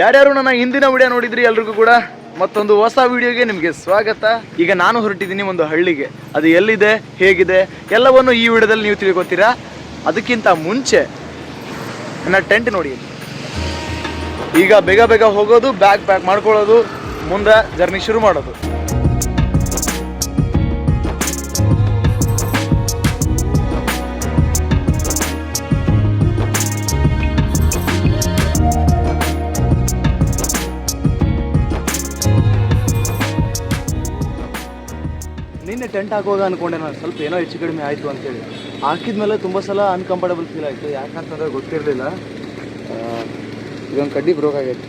ಯಾರ್ಯಾರು ನನ್ನ ಹಿಂದಿನ ವಿಡಿಯೋ ನೋಡಿದ್ರಿ ಎಲ್ರಿಗೂ ಕೂಡ ಮತ್ತೊಂದು ಹೊಸ ವಿಡಿಯೋಗೆ ನಿಮಗೆ ಸ್ವಾಗತ. ಈಗ ನಾನು ಹೊರಟಿದ್ದೀನಿ ಒಂದು ಹಳ್ಳಿಗೆ. ಅದು ಎಲ್ಲಿದೆ? ಹೇಗಿದೆ? ಎಲ್ಲವನ್ನು ಈ ವಿಡಿಯೋದಲ್ಲಿ ನೀವು ತಿಳ್ಕೊತೀರಾ? ಅದಕ್ಕಿಂತ ಮುಂಚೆ ನನ್ನ ಟೆಂಟ್ ನೋಡಿ. ಈಗ ಬೇಗ ಬೇಗ ಹೋಗೋದು ಬ್ಯಾಗ್ ಪ್ಯಾಕ್ ಮಾಡ್ಕೊಳ್ಳೋದು, ಮುಂದೆ ಜರ್ನಿ ಶುರು ಮಾಡೋದು. ಟೆಂಟ್ ಹಾಕುವಾಗ ಅನ್ಕೊಂಡೆ ನಾನು, ಸ್ವಲ್ಪ ಏನೋ ಹೆಚ್ಚು ಕಡಿಮೆ ಆಯಿತು ಅಂತೇಳಿ. ಹಾಕಿದ್ಮೇಲೆ ತುಂಬ ಸಲ ಅನ್ಕಂಫರ್ಟಬಲ್ ಫೀಲ್ ಆಯಿತು. ಯಾಕಂತಂದ್ರೆ ಗೊತ್ತಿರಲಿಲ್ಲ. ಇದೊಂದು ಕಡ್ಡಿ ಬ್ರೋಕ್ ಆಗೈತೆ.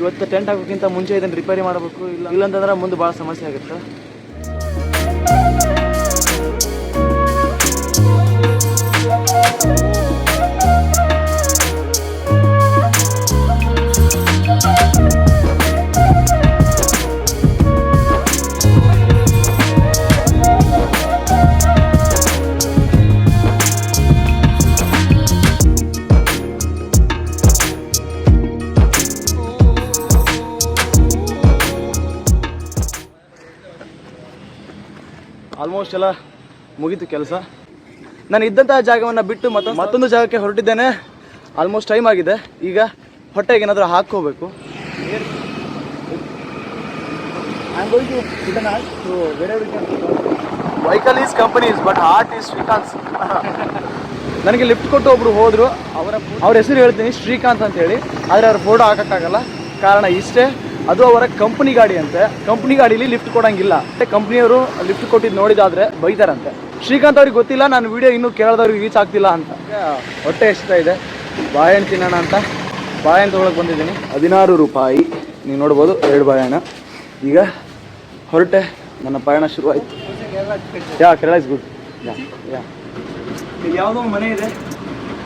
ಇವತ್ತು ಟೆಂಟ್ ಹಾಕೋಕ್ಕಿಂತ ಮುಂಚೆ ಇದನ್ನು ರಿಪೇರಿ ಮಾಡಬೇಕು, ಇಲ್ಲ ಇಲ್ಲಂತಂದ್ರೆ ಮುಂದೆ ಭಾಳ ಸಮಸ್ಯೆ ಆಗುತ್ತೆ. ಆಲ್ಮೋಸ್ಟ್ ಎಲ್ಲ ಮುಗೀತು ಕೆಲಸ. ನಾನು ಇದ್ದಂತಹ ಜಾಗವನ್ನು ಬಿಟ್ಟು ಮತ್ತೊಂದು ಮತ್ತೊಂದು ಜಾಗಕ್ಕೆ ಹೊರಟಿದ್ದೇನೆ. ಆಲ್ಮೋಸ್ಟ್ ಟೈಮ್ ಆಗಿದೆ. ಈಗ ಹೊಟ್ಟೆಗೆ ಏನಾದರೂ ಹಾಕ್ಕೋಬೇಕು. Vehicle is companies but heart is Srikanth ನನಗೆ ಲಿಫ್ಟ್ ಕೊಟ್ಟು ಒಬ್ರು ಹೋದ್ರು. ಅವರ ಅವ್ರ ಹೆಸರು ಹೇಳ್ತೀನಿ ಶ್ರೀಕಾಂತ್ ಅಂತ ಹೇಳಿ. ಆದರೆ ಅವ್ರ ಫೋಟೋ ಹಾಕೋಕ್ಕಾಗಲ್ಲ. ಕಾರಣ ಇಷ್ಟೇ. ಅದು ಅವರ ಕಂಪ್ನಿ ಗಾಡಿ ಅಂತೆ. ಕಂಪ್ನಿ ಗಾಡೀಲಿ ಲಿಫ್ಟ್ ಕೊಡಂಗಿಲ್ಲ. ಕಂಪ್ನಿಯವರು ಲಿಫ್ಟ್ ಕೊಟ್ಟಿದ್ದು ನೋಡಿದಾದ್ರೆ ಬೈತಾರಂತೆ. ಶ್ರೀಕಾಂತ್ ಅವ್ರಿಗೆ ಗೊತ್ತಿಲ್ಲ ನಾನು ವಿಡಿಯೋ ಇನ್ನೂ ಕೇಳಿದವ್ರಿಗೆ ರೀಚ್ ಆಗ್ತಿಲ್ಲ ಅಂತ. ಹೊಟ್ಟೆ ಎಷ್ಟ ಇದೆ? ಬಾಳೆಹಣ್ಣು ತಿನ್ನೋಣ ಅಂತ. ಬಾಳೆಹಣ್ಣು ತೊಗೊಳಕ್ಕೆ ಬಂದಿದ್ದೀನಿ. ಹದಿನಾರು ರೂಪಾಯಿ. ನೀವು ನೋಡ್ಬೋದು ಎರಡು ಬಾಳೆಹಣ್ಣು ಈಗ ಹೊರಟೆ ನನ್ನ ಪಯಣ ಶುರುವಾಯಿತು. Yeah Kerala is good yeah yeah. ಯಾವುದೋ ಮನೆ ಇದೆ.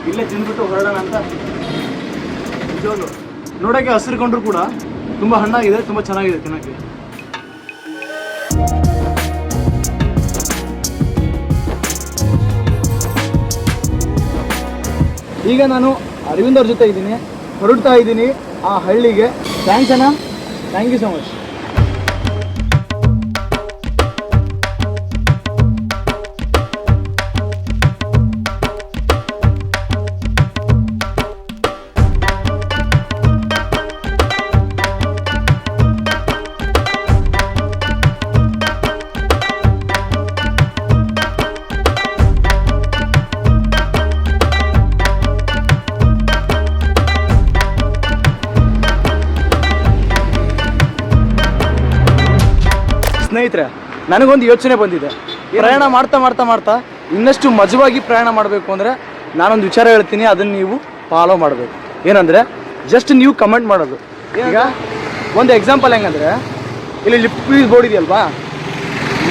ಇಲ್ಲೇ ತಿಂದ್ಬಿಟ್ಟು ಹೊರಡೋಣ ಅಂತ. ನಿಜವಾಗ್ಲು ನೋಡೋಕ್ಕೆ ಹಸಿರು ಕೊಂಡ್ರು ಕೂಡ. ತುಂಬ ಹಣ್ಣಾಗಿದೆ, ತುಂಬ ಚೆನ್ನಾಗಿದೆ ತಿನ್ನೋಕ್ಕೆ. ಈಗ ನಾನು ಅರವಿಂದ್ ಅವ್ರ ಜೊತೆ ಇದ್ದೀನಿ, ಹೊರಡ್ತಾ ಇದ್ದೀನಿ ಆ ಹಳ್ಳಿಗೆ. ಥ್ಯಾಂಕ್ಸ್ ಅಣ್ಣ. ಥ್ಯಾಂಕ್ ಯು ಸೊ ಮಚ್ ಸ್ನೇಹಿತರೆ, ನನಗೊಂದು ಯೋಚನೆ ಬಂದಿದೆ. ಪ್ರಯಾಣ ಮಾಡ್ತಾ ಮಾಡ್ತಾ ಮಾಡ್ತಾ ಇನ್ನಷ್ಟು ಮಜವಾಗಿ ಪ್ರಯಾಣ ಮಾಡಬೇಕು ಅಂದರೆ ನಾನೊಂದು ವಿಚಾರ ಹೇಳ್ತೀನಿ, ಅದನ್ನು ನೀವು ಫಾಲೋ ಮಾಡಬೇಕು. ಏನಂದರೆ ಜಸ್ಟ್ ನೀವು ಕಮೆಂಟ್ ಮಾಡೋದು. ಈಗ ಒಂದು ಎಕ್ಸಾಂಪಲ್ ಹೆಂಗಂದರೆ, ಇಲ್ಲಿ ಲಿಫ್ಟ್ ಪ್ಲೀಸ್ ಬೋರ್ಡ್ ಇದೆಯಲ್ವಾ?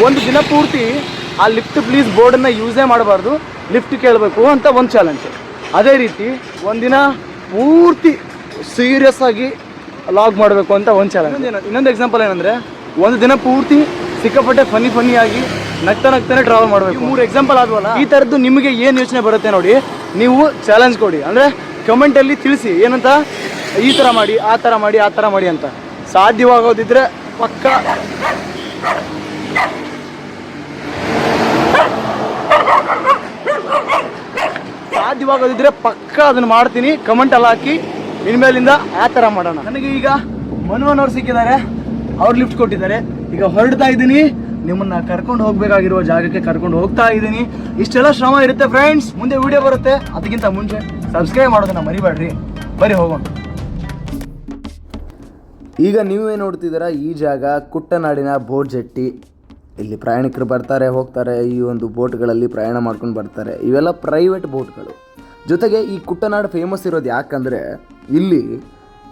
ಒಂದು ದಿನ ಪೂರ್ತಿ ಆ ಲಿಫ್ಟ್ ಪ್ಲೀಸ್ ಬೋರ್ಡನ್ನು ಯೂಸೇ ಮಾಡಬಾರ್ದು ಲಿಫ್ಟ್ ಕೇಳಬೇಕು ಅಂತ ಒಂದು ಚಾಲೆಂಜ್ ಅದೇ ರೀತಿ ಒಂದಿನ ಪೂರ್ತಿ ಸೀರಿಯಸ್ ಆಗಿ ಲಾಗ್ ಮಾಡಬೇಕು ಅಂತ ಒಂದು ಚಾಲೆಂಜ್ ಇನ್ನೊಂದು ಎಕ್ಸಾಂಪಲ್ ಏನಂದರೆ ಒಂದು ದಿನ ಪೂರ್ತಿ ಸಿಕ್ಕಾಪಟ್ಟೆ ಫನ್ನಿ ಫನ್ನಿ ಆಗಿ ನಗ್ತಾ ನಗ್ತಾನೆ ಟ್ರಾವೆಲ್ ಮಾಡಬೇಕು. ಮೂರು ಎಕ್ಸಾಂಪಲ್ ಆದ್ವಲ್ಲ? ಈ ಥರದ್ದು ನಿಮಗೆ ಏನು ಯೋಚನೆ ಬರುತ್ತೆ ನೋಡಿ ನೀವು ಚಾಲೆಂಜ್ ಕೊಡಿ. ಅಂದರೆ ಕಮೆಂಟಲ್ಲಿ ತಿಳಿಸಿ ಏನಂತ? ಈ ಥರ ಮಾಡಿ ಆ ಥರ ಮಾಡಿ ಆ ಥರ ಮಾಡಿ ಅಂತ. ಸಾಧ್ಯವಾಗೋದಿದ್ರೆ ಪಕ್ಕ. ಸಾಧ್ಯವಾಗೋದಿದ್ರೆ ಪಕ್ಕ ಅದನ್ನು ಮಾಡ್ತೀನಿ. ಕಮೆಂಟಲ್ಲಿ ಹಾಕಿ ಇನ್ಮೇಲಿಂದ ಆ ಥರ ಮಾಡೋಣ. ನನಗೆ ಈಗ ಮನುವನ್ ಅವ್ರು ಸಿಕ್ಕಿದ್ದಾರೆ. ಅವ್ರು ಲಿಫ್ಟ್ ಕೊಟ್ಟಿದ್ದಾರೆ. ಈಗ ಹೊರಡ್ತಾ ಇದ್ದೀನಿ. ನಿಮ್ಮನ್ನ ಕರ್ಕೊಂಡು ಹೋಗ್ಬೇಕಾಗಿರುವ ಜಾಗಕ್ಕೆ ಕರ್ಕೊಂಡು ಹೋಗ್ತಾ ಇದ್ದೀನಿ. ಇಷ್ಟೆಲ್ಲ ಶ್ರಮ ಇರುತ್ತೆ ಫ್ರೆಂಡ್ಸ್ ಮುಂದೆ ವಿಡಿಯೋ ಬರುತ್ತೆ. ಅದಕ್ಕಿಂತ ಮುಂಚೆ ಸಬ್ಸ್ಕ್ರೈಬ್ ಮಾಡೋದನ್ನ ಮರಿಬೇಡ್ರಿ. ಬರೀ ಹೋಗೋಣ. ಈಗ ನೀವೇ ನೋಡ್ತಿದ್ದೀರ? ಈ ಜಾಗ ಕುಟ್ಟನಾಡಿನ ಬೋಟ್ ಜೆಟ್ಟಿ. ಇಲ್ಲಿ ಪ್ರಯಾಣಿಕರು ಬರ್ತಾರೆ, ಹೋಗ್ತಾರೆ. ಈ ಒಂದು ಬೋಟ್ಗಳಲ್ಲಿ ಪ್ರಯಾಣ ಮಾಡ್ಕೊಂಡು ಬರ್ತಾರೆ. ಇವೆಲ್ಲ ಪ್ರೈವೇಟ್ ಬೋಟ್ಗಳು. ಜೊತೆಗೆ ಈ ಕುಟ್ಟನಾಡು ಫೇಮಸ್ ಇರೋದು ಯಾಕಂದರೆ ಇಲ್ಲಿ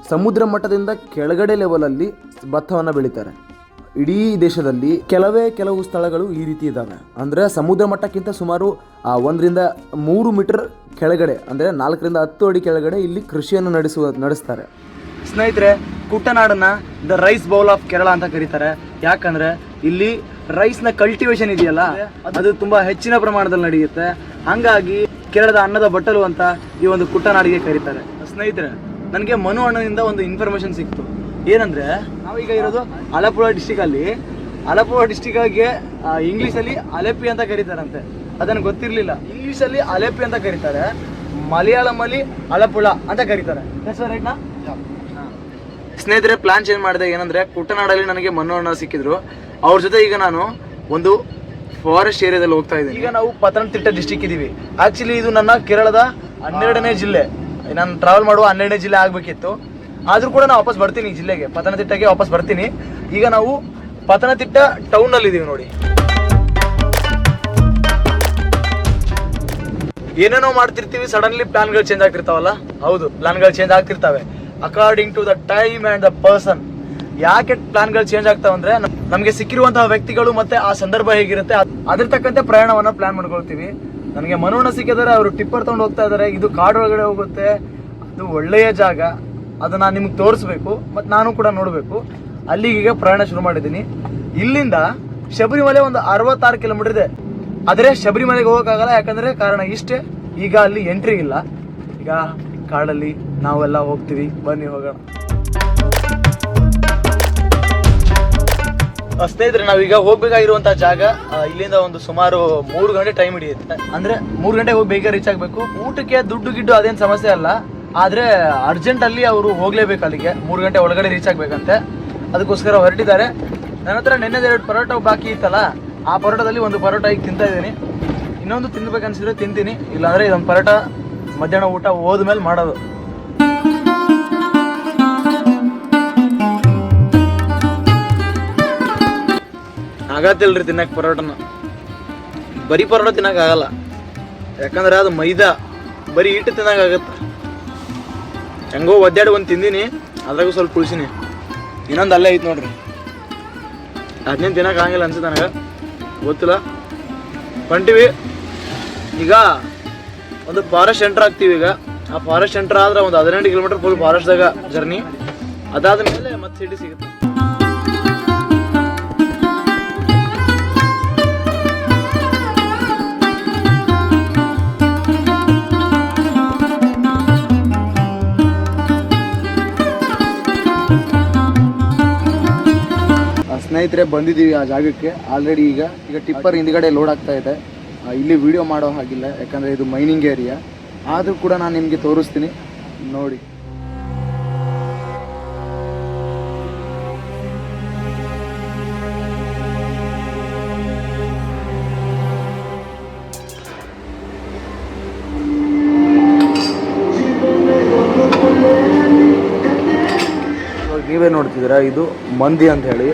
ಸಮುದ್ರ ಮಟ್ಟದಿಂದ ಕೆಳಗಡೆ ಲೆವೆಲಲ್ಲಿ ಭತ್ತವನ್ನು ಬೆಳೀತಾರೆ. ಇಡೀ ದೇಶದಲ್ಲಿ ಕೆಲವೇ ಕೆಲವು ಸ್ಥಳಗಳು ಈ ರೀತಿ ಇದ್ದಾವೆ. ಅಂದರೆ ಸಮುದ್ರ ಮಟ್ಟಕ್ಕಿಂತ ಸುಮಾರು ಒಂದರಿಂದ ಮೂರು ಮೀಟರ್ ಕೆಳಗಡೆ, ಅಂದರೆ ನಾಲ್ಕರಿಂದ ಹತ್ತು ಅಡಿ ಕೆಳಗಡೆ ಇಲ್ಲಿ ಕೃಷಿಯನ್ನು ನಡೆಸುವ, ನಡೆಸ್ತಾರೆ. ಸ್ನೇಹಿತರೆ ಕುಟ್ಟನಾಡನ್ನ the rice bowl of Kerala ಅಂತ ಕರೀತಾರೆ. ಯಾಕಂದ್ರೆ ಇಲ್ಲಿ ರೈಸ್ನ ಕಲ್ಟಿವೇಶನ್ ಇದೆಯಲ್ಲ, ಅದು ತುಂಬಾ ಹೆಚ್ಚಿನ ಪ್ರಮಾಣದಲ್ಲಿ ನಡೆಯುತ್ತೆ. ಹಂಗಾಗಿ ಕೇರಳದ ಅನ್ನದ ಬಟ್ಟಲು ಅಂತ ಈ ಒಂದು ಕುಟ್ಟನಾಡಿಗೆ ಕರೀತಾರೆ. ಸ್ನೇಹಿತರೆ ನನಗೆ ಮನು ಅಣ್ಣನಿಂದ ಒಂದು ಇನ್ಫಾರ್ಮೇಶನ್ ಸಿಕ್ತು. ಏನಂದ್ರೆ, ನಾವೀಗ ಇರೋದು ಅಲಪುರ ಡಿಸ್ಟಿಕಲ್ಲಿ ಇಂಗ್ಲೀಷಲ್ಲಿ ಆಗಿ ಇಂಗ್ಲಿಷ್ ಅಲ್ಲಿ ಅಲೆಪಿ ಅಂತ ಕರೀತಾರಂತೆ. ಅದನ್ನು ಗೊತ್ತಿರಲಿಲ್ಲ. ಇಂಗ್ಲಿಷ್ ಅಲ್ಲಿ ಅಲೆಪಿ ಅಂತ ಕರೀತಾರೆ. ಮಲಯಾಳಂ ಅಲ್ಲಿ ಅಲಪುಳ ಅಂತ ಕರೀತಾರೆ. ರೈಟ್ನಾ ಸ್ನೇಹಿತರೆ ಪ್ಲಾನ್ ಚೇಂಜ್ ಮಾಡಿದೆ ಏನಂದ್ರೆ, ಕುಟ್ಟನಾಡಲ್ಲಿ ನನಗೆ ಮನು ಅಣ್ಣ ಸಿಕ್ಕಿದ್ರು. ಅವ್ರ ಜೊತೆ ಈಗ ನಾನು ಒಂದು ಫಾರೆಸ್ಟ್ ಏರಿಯಾದಲ್ಲಿ ಹೋಗ್ತಾ ಇದ್ದೀನಿ. ಈಗ ನಾವು ಪತನತಿಟ್ಟ ಡಿಸ್ಟಿಕ್ ಇದೀವಿ ಆಕ್ಚುಲಿ ಇದು ನನ್ನ ಕೇರಳದ ಹನ್ನೆರಡನೇ ಜಿಲ್ಲೆ. ನಾನು ಟ್ರಾವೆಲ್ ಮಾಡುವ ಹನ್ನೆರಡನೇ ಜಿಲ್ಲೆ ಆಗಬೇಕಿತ್ತು. ಆದರೂ ಕೂಡ ನಾನು ವಾಪಸ್ ಬರ್ತೀನಿ ಈ ಜಿಲ್ಲೆಗೆ. ಪತನತಿಟ್ಟಗೆ ವಾಪಸ್ ಬರ್ತೀನಿ. ಈಗ ನಾವು ಪತನತಿಟ್ಟ ಟೌನ್ ಅಲ್ಲಿ ಇದೀವಿ ನೋಡಿ. ಏನೇನೋ ಮಾಡ್ತಿರ್ತೀವಿ ಸಡನ್ಲಿ ಪ್ಲಾನ್ಗಳು ಚೇಂಜ್ ಆಗ್ತಿರ್ತಾವಲ್ಲ? ಹೌದು ಪ್ಲಾನ್ಗಳು change ಆಗ್ತಿರ್ತಾವೆ. According to the time and the person ಯಾಕೆ ಪ್ಲಾನ್ಗಳು ಚೇಂಜ್ ಆಗ್ತಾವೆ ಅಂದ್ರೆ ನಮಗೆ ಸಿಕ್ಕಿರುವಂತಹ ವ್ಯಕ್ತಿಗಳು ಮತ್ತೆ ಆ ಸಂದರ್ಭ ಹೇಗಿರುತ್ತೆ, ಅದ್- ಅದ್ರ ತಕ್ಕಂತೆ ಪ್ರಯಾಣವನ್ನು ಪ್ಲಾನ್ ಮಾಡ್ಕೊಳ್ತೀವಿ. ನನಗೆ ಮನೋಣ ಸಿಕ್ಕಿದರೆ ಅವರು ಟಿಪ್ಪರ್ ತೊಗೊಂಡು ಹೋಗ್ತಾ ಇದ್ದಾರೆ. ಇದು ಕಾಡು ಒಳಗಡೆ ಹೋಗುತ್ತೆ. ಅದು ಒಳ್ಳೆಯ ಜಾಗ. ಅದನ್ನ ನಿಮ್ಗೆ ತೋರಿಸ್ಬೇಕು. ಮತ್ತು ನಾನು ಕೂಡ ನೋಡಬೇಕು. ಅಲ್ಲಿಗೆ ಈಗ ಪ್ರಯಾಣ ಶುರು ಮಾಡಿದ್ದೀನಿ. ಇಲ್ಲಿಂದ ಶಬರಿಮಲೆ ಒಂದು ಅರವತ್ತಾರು ಕಿಲೋಮೀಟರ್ ಇದೆ. ಆದರೆ ಶಬರಿಮಲೆಗೆ ಹೋಗೋಕ್ಕಾಗಲ್ಲ. ಯಾಕಂದ್ರೆ ಕಾರಣ ಇಷ್ಟೇ. ಈಗ ಅಲ್ಲಿ ಎಂಟ್ರಿ ಇಲ್ಲ. ಈಗ ಕಾಡಲ್ಲಿ ನಾವೆಲ್ಲ ಹೋಗ್ತೀವಿ. ಬನ್ನಿ ಹೋಗೋಣ. ಸ್ನೇಹಿತರೆ ನಾವೀಗ ಹೋಗ್ಬೇಕಾಗಿರುವಂತಹ ಜಾಗ ಇಲ್ಲಿಂದ ಒಂದು ಸುಮಾರು ಮೂರು ಗಂಟೆ ಟೈಮ್ ಹಿಡಿಯುತ್ತೆ. ಅಂದ್ರೆ ಮೂರು ಗಂಟೆಗೆ ಹೋಗಿ ಬೇಗ ರೀಚ್ ಆಗಬೇಕು. ಊಟಕ್ಕೆ ದುಡ್ಡು ಗಿಡ್ಡು ಅದೇನು ಸಮಸ್ಯೆ ಅಲ್ಲ. ಆದ್ರೆ ಅರ್ಜೆಂಟ್ ಅಲ್ಲಿ ಅವರು ಹೋಗ್ಲೇಬೇಕು ಅಲ್ಲಿಗೆ. ಮೂರು ಗಂಟೆ ಒಳಗಡೆ ರೀಚ್ ಆಗ್ಬೇಕಂತೆ. ಅದಕ್ಕೋಸ್ಕರ ಹೊರಟಿದ್ದಾರೆ. ನನ್ನ ಹತ್ರ ಎರಡು ಪರೋಟ ಬಾಕಿ ಇತ್ತಲ್ಲ, ಆ ಪರೋಟದಲ್ಲಿ ಒಂದು ಪರೋಟ ಈಗ ತಿಂತಾ ಇದ್ದೀನಿ. ಇನ್ನೊಂದು ತಿನ್ಬೇಕನ್ಸಿದ್ರೆ ತಿಂತೀನಿ. ಇಲ್ಲಾಂದ್ರೆ ಇದೊಂದು ಪರೋಟ ಮಧ್ಯಾಹ್ನ ಊಟ ಹೋದ್ಮೇಲೆ ಮಾಡೋದು. ಆಗತ್ತಿಲ್ರಿ ತಿನ್ನಕ್ಕೆ ಪರೋಟನ. ಬರೀ ಪರೋಟ ತಿನ್ನಕ್ಕೆ ಆಗಲ್ಲ. ಯಾಕಂದ್ರೆ ಅದು ಮೈದಾ. ಬರೀ ಹಿಟ್ಟು ತಿನ್ನಕ್ಕೆ ಆಗತ್ತೆ. ಹೆಂಗೋ ಒದ್ದಾಡಿ ಒಂದು ತಿಂದಿನಿ, ಅದ್ರಾಗೂ ಸ್ವಲ್ಪ ಕುಳಿಸಿನಿ ಇನ್ನೊಂದು ಅಲ್ಲೇ ಐತೆ ನೋಡ್ರಿ. ಅದನ್ನೇನು ತಿನ್ನಕ್ಕೆ ಆಗಂಗಿಲ್ಲ ಅನ್ಸುತ್ತೆ ನನಗೆ. ಗೊತ್ತಿಲ್ಲ. ಹೊಂಟಿವಿ. ಈಗ ಒಂದು ಫಾರೆಸ್ಟ್ ಸೆಂಟ್ರ್ ಆಗ್ತೀವಿ ಈಗ. ಆ ಫಾರೆಸ್ಟ್ ಸೆಂಟ್ರ್ ಆದ್ರೆ ಒಂದು ಹದಿನೆಂಟು ಕಿಲೋಮೀಟರ್ ಫುಲ್ ಫಾರೆಸ್ಟ್ದಾಗ ಜರ್ನಿ ಅದಾದ ಮೇಲೆ ಮತ್ತೆ ಸಿಟಿ ಸಿಗುತ್ತೆ. ಸ್ನೇಹಿತರೆ, ಬಂದಿದ್ದೀವಿ ಆ ಜಾಗಕ್ಕೆ. ಆಲ್ರೆಡಿ ಈಗ ಈಗ ಟಿಪ್ಪರ್ ಹಿಂದ್ಗಡೆ ಲೋಡ್ ಆಗ್ತಾ ಇದೆ. ಇಲ್ಲಿ ವಿಡಿಯೋ ಮಾಡೋ ಹಾಗಿಲ್ಲ, ಯಾಕಂದರೆ ಇದು ಮೈನಿಂಗ್ ಏರಿಯಾ ಆದರೂ ಕೂಡ ನಾನು ನಿಮಗೆ ತೋರಿಸ್ತೀನಿ. ನೋಡಿ. ನೀವೇ ನೋಡ್ತಿದ್ದೀರಾ, ಇದು ಮಂದಿ ಅಂತ ಹೇಳಿ.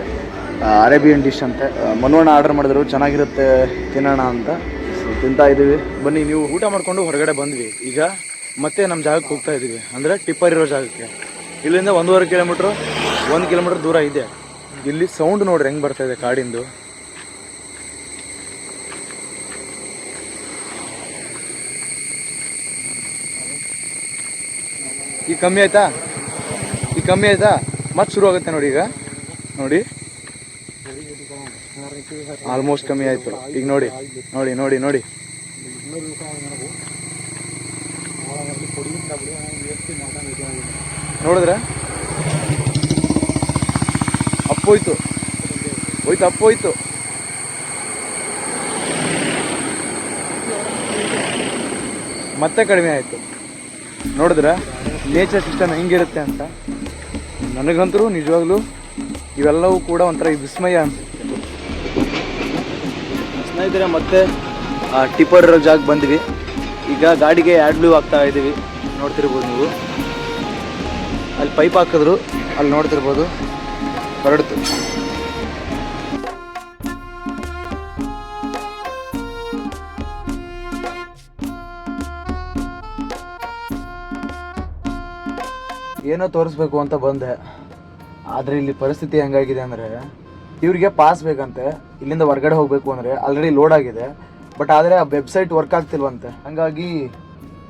ಅರೇಬಿಯನ್ ಡಿಶ್ ಅಂತೆ. ಮನೋಣ ಆರ್ಡರ್ ಮಾಡಿದ್ರು. ಚೆನ್ನಾಗಿರುತ್ತೆ, ತಿನ್ನೋಣ ಅಂತ. ತಿಂತಾ ಇದ್ದೀವಿ ಬನ್ನಿ, ನೀವು ಊಟ ಮಾಡ್ಕೊಂಡು ಹೊರಗಡೆ ಬಂದ್ವಿ. ಈಗ ಮತ್ತೆ ನಮ್ಮ ಜಾಗಕ್ಕೆ ಹೋಗ್ತಾ ಇದ್ದೀವಿ ಅಂದರೆ ಟಿಪ್ಪರ್ ಇರೋ ಜಾಗಕ್ಕೆ. ಇಲ್ಲಿಂದ ಒಂದೂವರೆ ಕಿಲೋಮೀಟ್ರು, ಒಂದು ಕಿಲೋಮೀಟ್ರ್ ದೂರ ಇದೆ. ಇಲ್ಲಿ ಸೌಂಡ್ ನೋಡ್ರಿ, ಹೆಂಗೆ ಬರ್ತಾ ಇದೆ ಕಾಡಿಂದು. ಈಗ ಕಮ್ಮಿ ಆಯ್ತಾ? ಈಗ ಕಮ್ಮಿ ಆಯ್ತಾ? ಮತ್ತೆ ಶುರು ಆಗುತ್ತೆ ನೋಡಿ ಈಗ. ನೋಡಿ. ಆಲ್ಮೋಸ್ಟ್ ಕಮ್ಮಿ ಆಯ್ತು. ಈಗ ನೋಡಿ ನೋಡಿ ನೋಡಿ ನೋಡಿ. ನೋಡಿದ್ರೆ? ಅಪ್ಪೋಯ್ತು ಹೋಯ್ತು. ಅಪ್ಪೋಯ್ತು ಮತ್ತೆ ಕಡಿಮೆ ಆಯ್ತು. ನೋಡಿದ್ರೆ? ನೇಚರ್ ಸಿಸ್ಟಮ್ ಹೆಂಗಿರುತ್ತೆ ಅಂತ? ನನಗಂತರೂ ನಿಜವಾಗ್ಲೂ ಇವೆಲ್ಲವೂ ಕೂಡ ಒಂಥರ ವಿಸ್ಮಯ ಅನ್ಸುತ್ತೆ. ಸ್ನೇಹಿತರೆ, ಮತ್ತೆ ಟಿಪ್ಪರ್ ಇರೋ ಜಾಗ ಬಂದ್ವಿ. ಈಗ ಗಾಡಿಗೆ ಆ್ಯಡ್ ಬ್ಲೂ ಆಗ್ತಾ ಇದ್ದೀವಿ ನೋಡ್ತಿರ್ಬೋದು ನೀವು. ಅಲ್ಲಿ ಪೈಪ್ ಹಾಕಿದ್ರು, ಅಲ್ಲಿ ನೋಡ್ತಿರ್ಬೋದು. ಹೊರಡ್ತು. ಏನೋ ತೋರಿಸ್ಬೇಕು ಅಂತ ಬಂದೆ. ಆದರೆ ಇಲ್ಲಿ ಪರಿಸ್ಥಿತಿ ಹೆಂಗಾಗಿದೆ ಅಂದರೆ ಇವ್ರಿಗೆ ಪಾಸ್ ಬೇಕಂತೆ. ಇಲ್ಲಿಂದ ಹೊರಗಡೆ ಹೋಗಬೇಕು ಅಂದರೆ ಆಲ್ರೆಡಿ ಲೋಡ್ ಆಗಿದೆ. ಬಟ್ ಆದರೆ ಆ ವೆಬ್ಸೈಟ್ ವರ್ಕ್ ಆಗ್ತಿಲ್ವಂತೆ. ಹಾಗಾಗಿ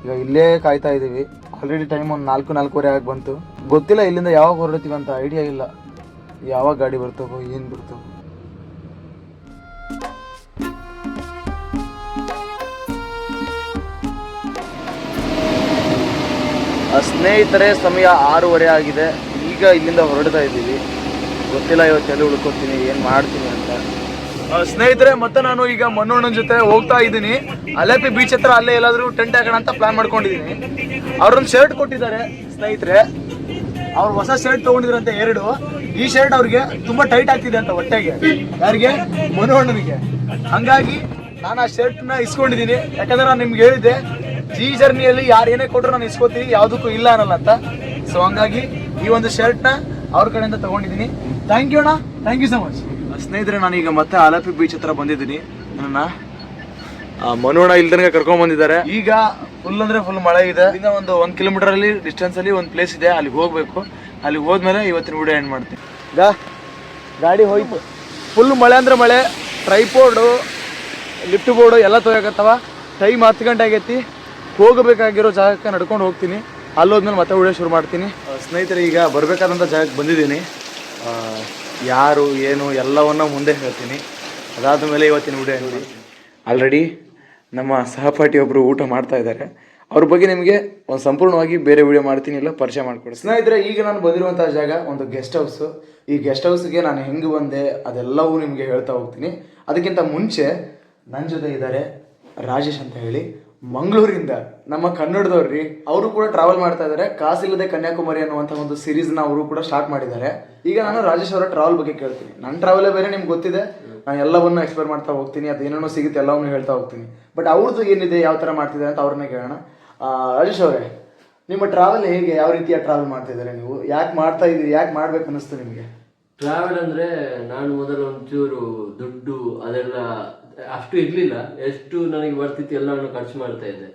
ಈಗ ಇಲ್ಲೇ ಕಾಯ್ತಾ ಇದ್ದೀವಿ ಆಲ್ರೆಡಿ ಟೈಮ್ ಒಂದು ನಾಲ್ಕು, ನಾಲ್ಕೂವರೆ ಆಗಿ ಬಂತು. ಗೊತ್ತಿಲ್ಲ ಇಲ್ಲಿಂದ ಯಾವಾಗ ಹೊರಡ್ತೀವಿ ಅಂತ ಐಡಿಯಾ ಇಲ್ಲ. ಯಾವಾಗ ಗಾಡಿ ಬರ್ತವೋ ಏನು ಬರ್ತವೋ ಸ್ನೇಹಿತರೆ, ಸಮಯ ಆರೂವರೆ ಆಗಿದೆ. ಈಗ ಇಲ್ಲಿಂದ ಹೊರಡ್ತಾ ಇದ್ದೀವಿ ಗೊತ್ತಿಲ್ಲ ಇವತ್ತು ಎಲ್ಲಿ ಉಳ್ಕೊತೀನಿ, ಏನು ಮಾಡ್ತೀನಿ ಅಂತ. ಸ್ನೇಹಿತರೆ, ಮತ್ತೆ ನಾನು ಈಗ ಮನ್ನೋಣ್ಣನ ಜೊತೆ ಹೋಗ್ತಾ ಇದ್ದೀನಿ. ಅಲೆಪಿ ಬೀಚ್ ಹತ್ರ ಅಲ್ಲೇ ಎಲ್ಲಾದ್ರೂ ಟೆಂಟ್ ಹಾಕೋಣ ಅಂತ ಪ್ಲಾನ್ ಮಾಡ್ಕೊಂಡಿದ್ದೀನಿ. ಅವ್ರೊಂದು ಶರ್ಟ್ ಕೊಟ್ಟಿದ್ದಾರೆ, ಸ್ನೇಹಿತರೆ. ಅವ್ರು ಹೊಸ ಶರ್ಟ್ ತಗೊಂಡಿದ್ರಂತೆ ಎರಡು. ಈ ಶರ್ಟ್ ಅವ್ರಿಗೆ ತುಂಬಾ ಟೈಟ್ ಆಗ್ತಿದೆ ಅಂತ ಹೊಟ್ಟೆಗೆ. ಯಾರಿಗೆ? ಮನೋಣ್ಣನಿಗೆ ಹಂಗಾಗಿ ನಾನು ಆ ಶರ್ಟ್ನ ಇಸ್ಕೊಂಡಿದ್ದೀನಿ. ಯಾಕಂದ್ರೆ ನಾನು ನಿಮ್ಗೆ ಹೇಳಿದ್ದೆ, ಈ ಜರ್ನಿಯಲ್ಲಿ ಯಾರು ಏನೇ ಕೊಟ್ಟರು ನಾನು ಇಸ್ಕೋತೀನಿ, ಯಾವುದಕ್ಕೂ ಇಲ್ಲ ಅನ್ನಲ್ಲ ಅಂತ. ಸೊ ಹಂಗಾಗಿ ಈ ಒಂದು ಶರ್ಟ್ನ ಅವ್ರ ಕಡೆಯಿಂದ ತಗೊಂಡಿದ್ದೀನಿ. ಥ್ಯಾಂಕ್ ಯು ಅಣ್ಣ. ಥ್ಯಾಂಕ್ ಯು ಸೊ ಮಚ್ ಸ್ನೇಹಿತರೆ ನಾನೀಗ ಮತ್ತೆ ಆಲಪಿ ಬೀಚ್ ಹತ್ರ ಬಂದಿದ್ದೀನಿ. ನನ್ನ ಮನೋಣ ಇಲ್ದನಗೆ ಕರ್ಕೊಂಡ್ ಬಂದಿದ್ದಾರೆ. ಈಗ ಫುಲ್ ಅಂದ್ರೆ ಫುಲ್ ಮಳೆ ಇದೆ. ಇಲ್ಲಿಂದ ಒಂದು ಒಂದ್ ಕಿಲೋಮೀಟರ್ ಅಲ್ಲಿ ಡಿಸ್ಟೆನ್ಸ್ ಅಲ್ಲಿ ಒಂದು ಪ್ಲೇಸ್ ಇದೆ. ಅಲ್ಲಿಗೆ ಹೋಗ್ಬೇಕು. ಅಲ್ಲಿಗೆ ಹೋದ್ಮೇಲೆ ಇವತ್ತಿನ ವಿಡಿಯೋ ಎಂಡ್ ಮಾಡ್ತೀನಿ. ಗಾ ಗಾಡಿ ಹೋಯ್ತು. ಫುಲ್ ಮಳೆ ಅಂದ್ರೆ ಮಳೆ. ಟ್ರೈಪೋರ್ಡು ಲಿಫ್ಟ್ ಬೋರ್ಡು ಎಲ್ಲ ತೊಗೊಕತ್ತವ. ಟೈಮ್ ಹತ್ತು ಗಂಟೆ ಆಗೈತಿ. ಹೋಗಬೇಕಾಗಿರೋ ಜಾಗಕ್ಕೆ ನಡ್ಕೊಂಡು ಹೋಗ್ತೀನಿ. ಅಲ್ಲೋದ್ಮೇಲೆ ಮತ್ತೆ ವಿಡಿಯೋ ಶುರು ಮಾಡ್ತೀನಿ. ಸ್ನೇಹಿತರೆ ಈಗ ಬರಬೇಕಾದಂಥ ಜಾಗಕ್ಕೆ ಬಂದಿದ್ದೀನಿ. ಯಾರು, ಏನು, ಎಲ್ಲವನ್ನ ಮುಂದೆ ಹೇಳ್ತೀನಿ. ಅದಾದ ಮೇಲೆ ಇವತ್ತಿನ ವಿಡಿಯೋ ನೋಡಿ ಆಲ್ರೆಡಿ ನಮ್ಮ ಸಹಪಾಠಿ ಒಬ್ಬರು ಊಟ ಮಾಡ್ತಾ ಇದ್ದಾರೆ. ಅವ್ರ ಬಗ್ಗೆ ನಿಮಗೆ ಒಂದು ಸಂಪೂರ್ಣವಾಗಿ ಬೇರೆ ವಿಡಿಯೋ ಮಾಡ್ತೀನಿ ಇಲ್ಲ ಪರಿಚಯ ಮಾಡ್ಕೊಡಿ ಸ್ನೇಹಿತರೆ, ಈಗ ನಾನು ಬಂದಿರುವಂತಹ ಜಾಗ ಒಂದು ಗೆಸ್ಟ್ ಹೌಸ್ ಈ ಗೆಸ್ಟ್ ಹೌಸ್ಗೆ ನಾನು ಹೆಂಗೆ ಬಂದೆ ಅದೆಲ್ಲವೂ ನಿಮಗೆ ಹೇಳ್ತಾ ಹೋಗ್ತೀನಿ. ಅದಕ್ಕಿಂತ ಮುಂಚೆ ನನ್ನ ಜೊತೆ ಇದ್ದಾರೆ ರಾಜೇಶ್ ಅಂತ ಹೇಳಿ. ಮಂಗಳೂರಿಂದ ನಮ್ಮ ಕನ್ನಡದವ್ರಿ ಅವರು ಕೂಡ ಟ್ರಾವೆಲ್ ಮಾಡ್ತಾ ಇದ್ದಾರೆ ಕಾಸಿಲ್ಲದೆ ಕನ್ಯಾಕುಮಾರಿ ಅನ್ನುವಂಥ ಒಂದು ಸೀರೀಸ್ನ ಅವರು ಕೂಡ ಸ್ಟಾರ್ಟ್ ಮಾಡಿದ್ದಾರೆ. ಈಗ ನಾನು ರಾಜೇಶ್ ಅವರ ಟ್ರಾವೆಲ್ ಬಗ್ಗೆ ಕೇಳ್ತೀನಿ. ನನ್ನ ಟ್ರಾವೆಲೇ ಬೇರೆ ನಿಮ್ಗೆ ಗೊತ್ತಿದೆ. ನಾನು ಎಲ್ಲವನ್ನೂ ಎಕ್ಸ್ಪ್ಲೋರ್ ಮಾಡ್ತಾ ಹೋಗ್ತೀನಿ. ಅದೇನೇನೋ ಸಿಗುತ್ತೆ ಎಲ್ಲವನ್ನೂ ಹೇಳ್ತಾ ಹೋಗ್ತೀನಿ. ಬಟ್ ಅವ್ರದ್ದು ಏನಿದೆ, ಯಾವ ಥರ ಮಾಡ್ತಿದ್ದಾರೆ ಅಂತ ಅವ್ರನ್ನೇ ಕೇಳೋಣ. ರಾಜೇಶ್ ಅವರೇ, ನಿಮ್ಮ ಟ್ರಾವೆಲ್ ಹೇಗೆ? ಯಾವ ರೀತಿಯ ಟ್ರಾವೆಲ್ ಮಾಡ್ತಾ ಇದ್ದಾರೆ ನೀವು? ಯಾಕೆ ಮಾಡ್ತಾ ಇದ್ದೀರಿ? ಯಾಕೆ ಮಾಡ್ಬೇಕು ಅನ್ನಿಸ್ತು ನಿಮಗೆ? ಟ್ರಾವೆಲ್ ಅಂದ್ರೆ ನಾನು ಮೊದಲು ಒಂಚೂರು ದುಡ್ಡು ಅದೆಲ್ಲ ಅಷ್ಟು ಇರ್ಲಿಲ್ಲ ಎಷ್ಟು ನನಗೆ ಬರ್ತಿತ್ತು ಎಲ್ಲವನ್ನು ಖರ್ಚು ಮಾಡ್ತಾ ಇದ್ದೆ.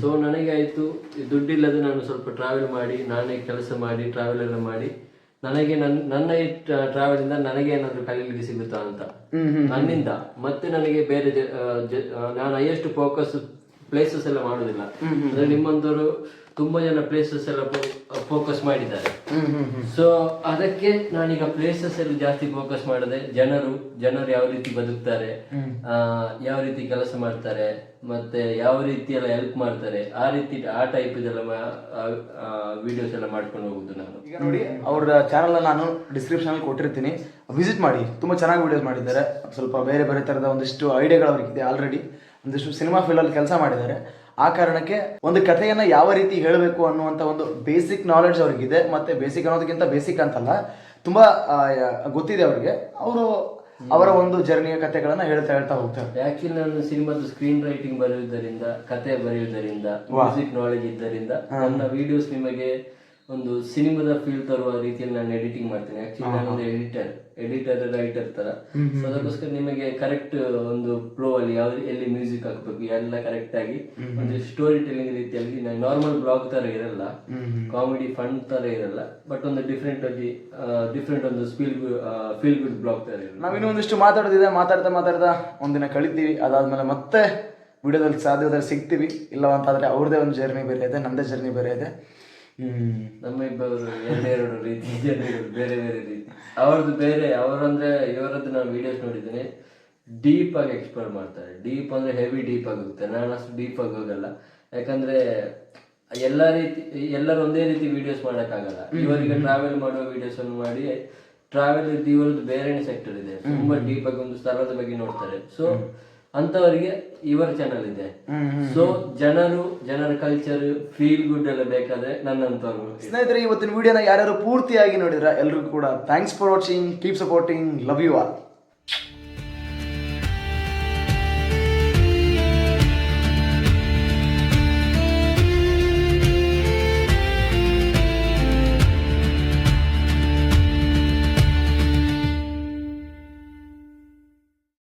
ಸೊ ನನಗೆ ಆಯ್ತು ದುಡ್ಡಿಲ್ಲದೆ ನಾನು ಸ್ವಲ್ಪ ಟ್ರಾವೆಲ್ ಮಾಡಿ ನಾನೇ ಕೆಲಸ ಮಾಡಿ ಟ್ರಾವೆಲ್ ಎಲ್ಲ ಮಾಡಿ ನನಗೆ ನನ್ನ ನನ್ನ ಈ ಟ್ರಾವೆಲ್ ಇಂದ ನನಗೆ ಏನಾದ್ರು ಕಲೀಲಿಕ್ಕೆ ಸಿಗುತ್ತಾ ಅಂತ. ನನ್ನಿಂದ. ಮತ್ತೆ ನನಗೆ ಬೇರೆ ನಾನು ಹೈಯೆಸ್ಟ್ ಫೋಕಸ್ ಪ್ಲೇಸಸ್ ಎಲ್ಲ ಮಾಡುದಿಲ್ಲ. ಅಂದ್ರೆ ನಿಮ್ಮಂತವರು ತುಂಬಾ ಜನ ಪ್ಲೇಸಸ್ ಎಲ್ಲ ಫೋಕಸ್ ಮಾಡಿದ್ದಾರೆ. ಸೊ ಅದಕ್ಕೆ ನಾನೀಗ ಪ್ಲೇಸಸ್ ಅಲ್ಲಿ ಜಾಸ್ತಿ ಫೋಕಸ್ ಮಾಡದೆ ಜನರು ಜನರು ಯಾವ ರೀತಿ ಬದುಕ್ತಾರೆ ಯಾವ ರೀತಿ ಕೆಲಸ ಮಾಡ್ತಾರೆ ಮತ್ತೆ ಯಾವ ರೀತಿ ಎಲ್ಲ ಹೆಲ್ಪ್ ಮಾಡ್ತಾರೆ ಆ ರೀತಿ ಆ ಟೈಪ್ ಇದೆಲ್ಲ ವಿಡಿಯೋಸ್ ಎಲ್ಲ ಮಾಡ್ಕೊಂಡು ಹೋಗುದು ನಾನು. ಈಗ ನೋಡಿ ಅವ್ರ ಚಾನಲ್ ನಾನು ಡಿಸ್ಕ್ರಿಪ್ಷನ್ ಅಲ್ಲಿ ಕೊಟ್ಟಿರ್ತೀನಿ. ವಿಸಿಟ್ ಮಾಡಿ. ತುಂಬಾ ಚೆನ್ನಾಗಿ ವಿಡಿಯೋಸ್ ಮಾಡಿದ್ದಾರೆ. ಸ್ವಲ್ಪ ಬೇರೆ ಬೇರೆ ತರದ ಒಂದಿಷ್ಟು ಐಡಿಯಾಗಳು ಅವ್ರಿಗಿದೆ ಆಲ್ರೆಡಿ ಒಂದಿಷ್ಟು ಸಿನಿಮಾ ಫೀಲ್ಡ್ ಅಲ್ಲಿ ಕೆಲಸ ಮಾಡಿದ್ದಾರೆ. ಆ ಕಾರಣಕ್ಕೆ ಒಂದು ಕಥೆಯನ್ನು ಯಾವ ರೀತಿ ಹೇಳಬೇಕು ಅನ್ನುವಂಥ ಒಂದು ಬೇಸಿಕ್ ನಾಲೆಡ್ಜ್ ಅವ್ರಿಗಿದೆ. ಮತ್ತೆ ಬೇಸಿಕ್ ಅನ್ನೋದಕ್ಕಿಂತ ಬೇಸಿಕ್ ಅಂತಲ್ಲ ತುಂಬಾ ಗೊತ್ತಿದೆ ಅವ್ರಿಗೆ. ಅವರು ಅವರ ಒಂದು ಜರ್ನಿಯ ಕಥೆಗಳನ್ನ ಹೇಳ್ತಾ ಹೇಳ್ತಾ ಹೋಗ್ತಾರೆ. ಆಕ್ಚುಲಿ ನಾನು ಸಿನಿಮಾದ ಸ್ಕ್ರೀನ್ ರೈಟಿಂಗ್ ಬರೆಯುವುದರಿಂದ ಕತೆ ಬರೆಯುವುದರಿಂದ ಮ್ಯೂಸಿಕ್ ನಾಲೆಜ್ ಇದ್ದರಿಂದ ನನ್ನ ವಿಡಿಯೋಸ್ ನಿಮಗೆ ಒಂದು ಸಿನಿಮಾದ ಫೀಲ್ ತರುವ ರೀತಿಯಲ್ಲಿ ನಾನು ಎಡಿಟಿಂಗ್ ಮಾಡ್ತೀನಿ. ಆಕ್ಚುಲಿ ನಾನು ಒಂದು ಎಡಿಟರ್ ಎಡಿಟರ್ ರೈಟರ್ ತರ. ಸೊ ಅದಕ್ಕೋಸ್ಕರ ನಿಮಗೆ ಕರೆಕ್ಟ್ ಒಂದು ಫ್ಲೋ ಅಲ್ಲಿ ಯಾವ ಎಲ್ಲಿ ಮ್ಯೂಸಿಕ್ ಹಾಕ್ಬೇಕು ಎಲ್ಲ ಕರೆಕ್ಟ್ ಆಗಿ ಒಂದು ಸ್ಟೋರಿ ಟೆಲ್ಲಿಂಗ್ ರೀತಿಯಲ್ಲಿ ನಾರ್ಮಲ್ ಬ್ಲಾಗ್ ತರ ಇರಲ್ಲ. ಕಾಮಿಡಿ ಫನ್ ತರ ಇರಲ್ಲ. ಬಟ್ ಒಂದು ಡಿಫ್ರೆಂಟ್ ಆಗಿ ಡಿಫ್ರೆಂಟ್ ಒಂದು ಫೀಲ್ ಫೀಲ್ ಗುಡ್ ಬ್ಲಾಗ್ ತರ ಇರಲ್ಲ. ನಾವಿನ್ನೂ ಒಂದಿಷ್ಟು ಮಾತಾಡೋದಿದೆ. ಮಾತಾಡ್ತಾ ಮಾತಾಡ್ತಾ ಒಂದಿನ ಕಳಿತೀವಿ. ಅದಾದ್ಮೇಲೆ ಮತ್ತೆ ವಿಡಿಯೋದಲ್ಲಿ ಸಾಧ್ಯವಾದ್ರೆ ಸಿಗ್ತೀವಿ. ಇಲ್ಲ ಅಂತಂದ್ರೆ ಅವ್ರದೇ ಒಂದು ಜರ್ನಿ ಬೇರೆ ಇದೆ ನಂದೇ ಜರ್ನಿ ಬೇರೆ ಇದೆ. ನಮ್ಮ ಇಬ್ಬರು ಎರಡೆರಡು ರೀತಿ ಜನಗಳು ಬೇರೆ ಬೇರೆ ರೀತಿ. ಅವ್ರದ್ದು ಬೇರೆ ಅವರಂದ್ರೆ ಇವರದ್ದು ನಾನು ವಿಡಿಯೋಸ್ ನೋಡಿದ್ದೇನೆ. ಡೀಪ್ ಆಗಿ ಎಕ್ಸ್ಪ್ಲೋರ್ ಮಾಡ್ತಾರೆ. ಡೀಪ್ ಅಂದ್ರೆ ಹೆವಿ ಡೀಪ್ ಆಗಿ ಹೋಗ್ತಾರೆ ನಾನು ಅಷ್ಟು ಡೀಪ್ ಆಗಿ ಹೋಗಲ್ಲ. ಯಾಕಂದ್ರೆ ಎಲ್ಲ ರೀತಿ ಎಲ್ಲರೂ ಒಂದೇ ರೀತಿ ವಿಡಿಯೋಸ್ ಮಾಡೋಕ್ಕಾಗಲ್ಲ. ಇವರಿಗೆ ಟ್ರಾವೆಲ್ ಮಾಡುವ ವಿಡಿಯೋಸ್ ಅನ್ನು ಮಾಡಿ ಟ್ರಾವೆಲ್ ಇವರದ್ದು ಬೇರೆನೇ ಸೆಕ್ಟರ್ ಇದೆ. ತುಂಬಾ ಡೀಪ್ ಆಗಿ ಒಂದು ಸ್ಥಳದ ಬಗ್ಗೆ ನೋಡ್ತಾರೆ. ಸೊ ಅಂತವರಿಗೆ ಇವರ ಚಾನಲ್ ಇದೆ. ಸೊ ಜನರು ಜನರ ಕಲ್ಚರ್ ಫೀಲ್ ಗುಡ್ ಎಲ್ಲ ಬೇಕಾದ್ರೆ ನನ್ನಂತವ್ರು. ಸ್ನೇಹಿತರೆ ಇವತ್ತಿನ ವಿಡಿಯೋನ ಯಾರ್ಯಾರು ಪೂರ್ತಿಯಾಗಿ ನೋಡಿದ್ರ ಎಲ್ರಿಗೂ ಕೂಡ thanks for watching keep supporting love you all